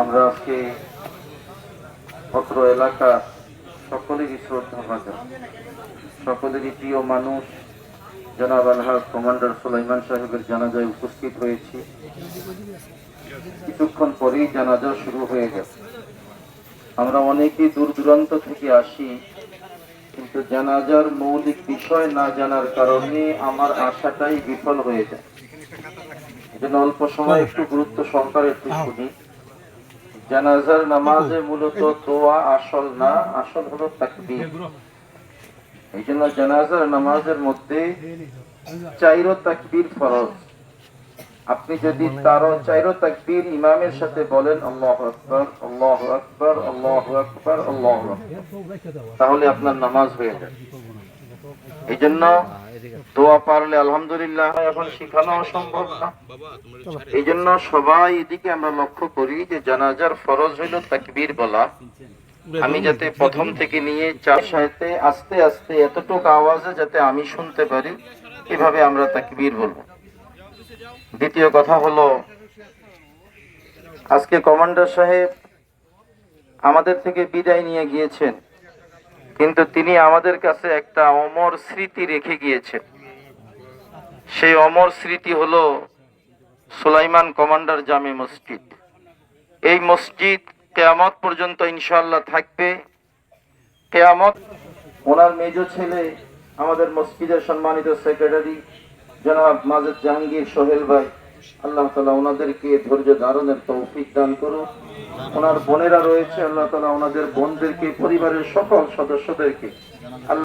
আমরা আজকে সকলেরই সকলেরই প্রিয় মানুষ, জনাব আলহাজ কমান্ডার সুলাইমান সাহেবের জানাজায় উপস্থিত হয়েছি। কিছুক্ষণ পরেই জানাজা শুরু হয়ে গেছে। আমরা অনেকেই দূর দূরান্ত থেকে আসি কিন্তু জানাজার মৌলিক বিষয় না জানার কারণে আমার আশাটাই বিফল হয়ে যায়। অল্প সময় একটু গুরুত্ব সহকারে একটু শুনি। জানাজার নামাজে মূলত দোয়া আসল না আসল হলো তাকবীর। এই জন্য জানাজার নামাজের মধ্যে চাইরো তাকবীর ফরজ। আপনি যদি তারও চাইরো তাকবীর ইমামের সাথে বলেন আল্লাহু আকবার আল্লাহু আকবার আল্লাহু আকবার আল্লাহু তাহলে আপনার নামাজ হয়ে যায় এই জন্য দোয়া পারলে আলহামদুলিল্লাহ এখন শিখানো সম্ভব না। এই জন্য সবাই এদিকে আমরা লক্ষ্য করি যে জানাজার ফরজ হইল তাকবীর বলা। আমি যাতে প্রথম থেকে নিয়ে চার সাথে আস্তে আস্তে এতটুকু আওয়াজে যাতে আমি শুনতে পারি এভাবে আমরা তাকবীর বলব। দ্বিতীয় কথা হলো, আজকে কমান্ডার সাহেব আমাদের থেকে বিদায় নিয়ে গিয়েছেন, কিন্তু তিনি আমাদের কাছে একটা অমর স্মৃতি রেখে গিয়েছেন। সেই অমর স্মৃতি হলো সুলাইমান কমান্ডার জামে মসজিদ। এই মসজিদ কেয়ামত পর্যন্ত ইনশাল্লাহ থাকবে। কেয়ামত ওনার মেজ ছেলে আমাদের মসজিদের সম্মানিত সেক্রেটারি জনাব মাজেদ জাহাঙ্গীর সোহেল ভাই, আল্লাহ তালা ওনাদেরকে ধৈর্য ধারণের তৌফিক দান করুন ওনার বোনেরা রয়েছে, আল্লাহ তালা ওনাদের বোনদেরকে, পরিবারের সকল সদস্যদেরকে